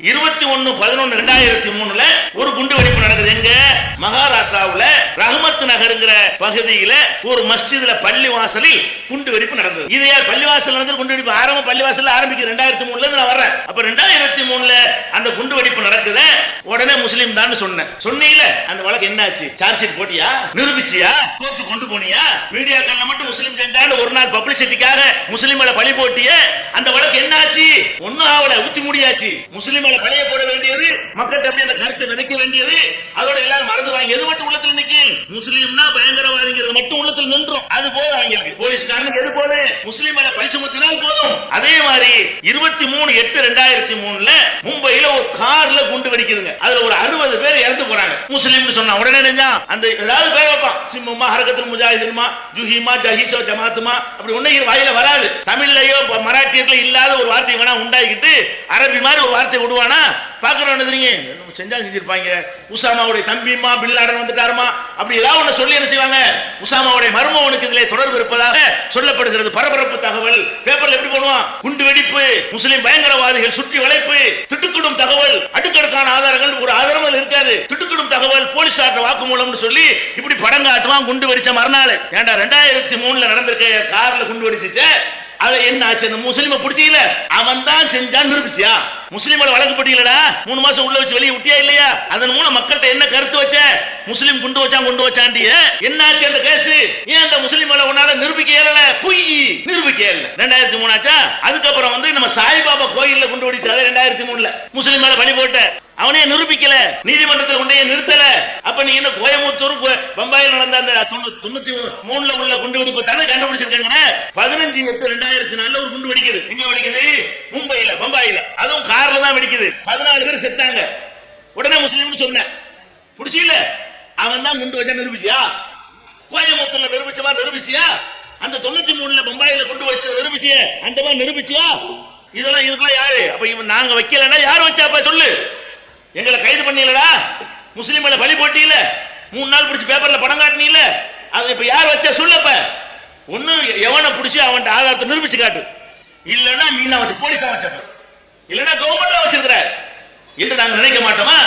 இருபத்தி ஒன்னு பதினொன்னு ரெண்டாயிரத்தி மூணுல ஒரு குண்டு வெடிப்பு நடக்குது. எங்க? மகாராஷ்டிராவுல ரஹமத் நகருங்கிற பகுதியில ஒரு மஸ்ஜிதுல பள்ளி வாசலில் குண்டு வெடிப்பு நடந்தது. இது யார்? பள்ளி வாசல் நடந்தது? குண்டு வெடிப்பு ஆரம்ப பள்ளி வாசல் ஆரம்பிக்குது. ரெண்டாயிரத்தி மூணுல நான் வர்றேன். அப்ப ரெண்டாயிரத்தி மூணுல அந்த குண்டு வெடிப்பு நடக்குது? உடனே முஸ்லீம் தான் சொன்னேன். சொன்னீல அந்த வழக்கு என்னாச்சு? சார்ஜ் ஷீட் போட்டியா? நிரூபிச்சியா? கோர்ட்டு கொண்டு போனியா? மீடியாக்கள்ல மட்டும் முஸ்லீம் செஞ்சா ஒரு பப்ளிசிட்டிக்காக முஸ்லிம்களை பழி போட்டிய அந்த வழக்கு என்னாச்சு? ஒண்ணும் ஆவல ஊத்தி முடியாச்சு. முஸ்லிம்களை பழைய போட வேண்டியது மக்கள் தம்பி அந்த கருத்தை நினைக்க வேண்டியது அதோட எல்லாரும் மறந்துடுவாங்க எது மட்டும் உள்ளத்துல நிக்கி? முஸ்லீம்னா பயங்கரவாதிங்கிறது மட்டும் உள்ளத்துல நின்றோம். அது போதும் அவங்களுக்கு போலீஸ்காரனுக்கு எது போதும் முஸ்லீம் பழி சுமத்தினால் போதும். அதே மாதிரி இருபத்தி மூணு எட்டு ரெண்டாயிரத்தி மூணுல மும்பையில ஒரு கார்ல குண்டு வெடிக்குதுங்க. அதுல ஒரு அறுபது பேர் முஸ்லீம்னு சொன்னா உடனே நினைஞ்சா அந்த ஏதாவது பேர் வைப்பான். சிம்மமா ஹரகத்துல் முஜாஹிதுமா ஜுஹிமா ஜஹீஷோ ஜமாத்துமா அப்படி ஒண்ணு வாயில வராது. தமிழ்லயோ மராட்டியத்துல இல்லாத ஒரு வார்த்தை வேணா உண்டாக்கிட்டு அரபி மாதிரி ஒரு வார்த்தை விடுவானா? பாக்குறோம் தெரியுங்க செஞ்சா செஞ்சிருப்பாங்க. உசாமாவுடைய தம்பிமா பில்லாடன் வந்துட்டாருமா? அப்படி ஏதாவது ஒண்ணு சொல்லி என்ன செய்வாங்க? உசாமாவுடைய மர்மவனுக்கு இதிலே தொடர்பு இருப்பதாக சொல்லப்படுகிறது. பரபரப்பு தகவல். பேப்பர்ல எப்படி போடுவான்? குண்டு வெடிப்பு முஸ்லிம் பயங்கரவாதிகள் சுற்றி வளைப்பு திட்டுக்கிடும் தகவல். அடுக்கடுக்கான ஆதாரங்கள் ஒரு ஆதாரம் இருக்காது. திட்டுக்கிடும் வாக்குமூலம்னு சொல்லி இப்படி படம் காட்டுவான் குண்டு வெடிச்ச மறுநாள். ஏன்டா ரெண்டாயிரத்தி மூணுல நடந்திருக்க கார்ல குண்டு வெடிச்சிச்சு? அது என்ன ஆச்சு அந்த முஸ்லிம பிடிச்சீல அவன் தான் செஞ்சான் நிரூபிச்சியா? முஸ்லிமோட வழக்கு போட்டீங்களடா மூணு மாசம் உள்ள வச்சு வெளியே விட்டியா இல்லையா? அதன் மூலம் மக்கள்கிட்ட என்ன கருத்து வச்ச? முஸ்லிம் குண்டு வச்சான் கொண்டு வச்சாண்டிய என்ன ஆச்சு அந்த கேஸ்? ஏன் அந்த முஸ்லிம் உன்னால நிரூபிக்க இயலல? பொய் நிரூபிக்க இயலல. ரெண்டாயிரத்தி மூணு ஆச்சா? அதுக்கப்புறம் வந்து நம்ம சாய்பாபா கோயில்ல குண்டு வெடிச்சாரு ரெண்டாயிரத்தி மூணுல. முஸ்லிம் மேல பழி போட்ட. அவனே நிரூபிக்கல. நீதிமன்றத்தில் கொண்டே நிறுத்தல. அப்ப நீ என்ன கோயம்புத்தூர் பம்பாயில் நடந்த அந்த தொண்ணூ- தொண்ணூத்தி மூணுல உள்ள குண்டு வெடிப்பு தானே கண்டுபிடிச்சிருக்காங்க பதினஞ்சு எட்டு ரெண்டாயிரத்தி நாலுல ஒரு குண்டு வெடிக்குது. எங்க வெடிக்குது? மும்பையில பம்பாயில. அதுவும் கார்ல தான் வெடிக்குது. பதினாலு பேர் செத்தாங்க. உடனே முஸ்லீம்னு சொன்னேன். புடிச்சில அவன் தான் குண்டு வச்சா நிரூபிச்சியா? கோயம்புத்தூர்ல நிரூபிச்சமா நிரூபிச்சியா? அந்த தொண்ணூத்தி மூணுல பம்பாயில குண்டு வச்ச நிரூபிச்சிய? அந்த மாதிரி நிரூபிச்சியா? இதெல்லாம் இதுக்கெல்லாம் யாரு? அப்ப இவன் நாங்க வைக்கலன்னா யார் வச்சாப்பா சொல்லு? எங்களை கைது பண்ணீங்களடா முஸ்லீம்களை மேல பலி போட்டீல மூணு நாள் பிடிச்சி பேப்பர்ல படம் காட்டினீல. அதை இப்ப யார் வச்ச சொல்லப்ப? ஒண்ணு எவனை பிடிச்சி அவன்கிட்ட ஆதாரத்தை நிரூபிச்சு காட்டு. இல்லைன்னா நீ நான் வச்சு போலீஸ் அமைச்சப்ப இல்லைன்னா கவர்மெண்ட் வச்சிருக்கிற? என்று நாங்கள் நினைக்க மாட்டோமா?